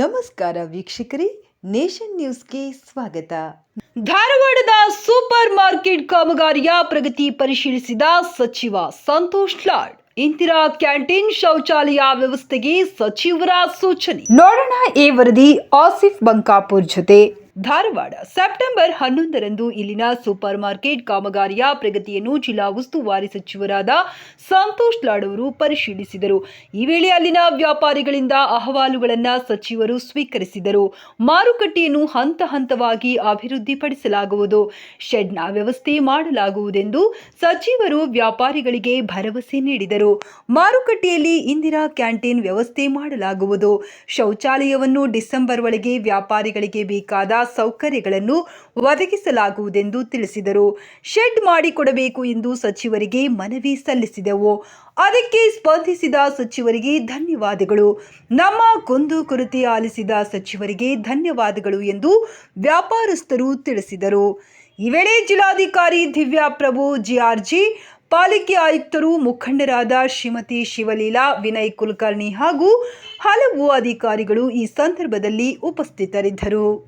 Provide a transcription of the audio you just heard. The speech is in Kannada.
ನಮಸ್ಕಾರ ವೀಕ್ಷಕರೇ ನೇಷನ್ ನ್ಯೂಸ್ಗೆ ಸ್ವಾಗತ. ಧಾರವಾಡದ ಸೂಪರ್ ಮಾರ್ಕೆಟ್ ಕಾಮಗಾರಿಯ ಪ್ರಗತಿ ಪರಿಶೀಲಿಸಿದ ಸಚಿವ ಸಂತೋಷ್ ಲಾಡ್. ಇಂದಿರಾ ಕ್ಯಾಂಟೀನ್ ಶೌಚಾಲಯ ವ್ಯವಸ್ಥೆಗೆ ಸಚಿವರ ಸೂಚನೆ. ನೋಡೋಣ ಈ ವರದಿ ಆಸಿಫ್ ಬಂಕಾಪುರ್ ಜೊತೆ. ಧಾರವಾಡ. ಸೆಪ್ಟೆಂಬರ್ ಹನ್ನೊಂದರಂದು ಇಲ್ಲಿನ ಸೂಪರ್ ಮಾರ್ಕೆಟ್ ಕಾಮಗಾರಿಯ ಪ್ರಗತಿಯನ್ನು ಜಿಲ್ಲಾ ಉಸ್ತುವಾರಿ ಸಚಿವರಾದ ಸಂತೋಷ್ ಲಾಡ್ ಪರಿಶೀಲಿಸಿದರು. ಈ ವೇಳೆ ಅಲ್ಲಿನ ವ್ಯಾಪಾರಿಗಳಿಂದ ಅಹವಾಲುಗಳನ್ನು ಸಚಿವರು ಸ್ವೀಕರಿಸಿದರು. ಮಾರುಕಟ್ಟೆಯನ್ನು ಹಂತ ಹಂತವಾಗಿ ಅಭಿವೃದ್ಧಿಪಡಿಸಲಾಗುವುದು. ಶೆಡ್ನ ವ್ಯವಸ್ಥೆ ಮಾಡಲಾಗುವುದೆಂದು ಸಚಿವರು ವ್ಯಾಪಾರಿಗಳಿಗೆ ಭರವಸೆ ನೀಡಿದರು. ಮಾರುಕಟ್ಟೆಯಲ್ಲಿ ಇಂದಿರಾ ಕ್ಯಾಂಟೀನ್ ವ್ಯವಸ್ಥೆ ಮಾಡಲಾಗುವುದು. ಶೌಚಾಲಯವನ್ನು ಡಿಸೆಂಬರ್ ಒಳಗೆ ವ್ಯಾಪಾರಿಗಳಿಗೆ ಬೇಕಾದ ಸೌಕರ್ಯಗಳನ್ನು ಒದಗಿಸಲಾಗುವುದೆಂದು ತಿಳಿಸಿದರು. ಶೆಡ್ ಮಾಡಿಕೊಡಬೇಕು ಎಂದು ಸಚಿವರಿಗೆ ಮನವಿ ಸಲ್ಲಿಸಿದೆವು. ಅದಕ್ಕೆ ಸ್ಪಂದಿಸಿದ ಸಚಿವರಿಗೆ ಧನ್ಯವಾದಗಳು. ನಮ್ಮ ಕುಂದು ಕೊರತೆ ಆಲಿಸಿದ ಸಚಿವರಿಗೆ ಧನ್ಯವಾದಗಳು ಎಂದು ವ್ಯಾಪಾರಸ್ಥರು ತಿಳಿಸಿದರು. ಈ ವೇಳೆ ಜಿಲ್ಲಾಧಿಕಾರಿ ದಿವ್ಯಾ ಪ್ರಭು, ಜಿಆರ್ಜಿ, ಪಾಲಿಕೆ ಆಯುಕ್ತರು ಮುಖಂಡರಾದ ಶ್ರೀಮತಿ ಶಿವಲೀಲಾ, ವಿನಯ್ ಕುಲಕರ್ಣಿ ಹಾಗೂ ಹಲವು ಅಧಿಕಾರಿಗಳು ಈ ಸಂದರ್ಭದಲ್ಲಿ ಉಪಸ್ಥಿತರಿದ್ದರು.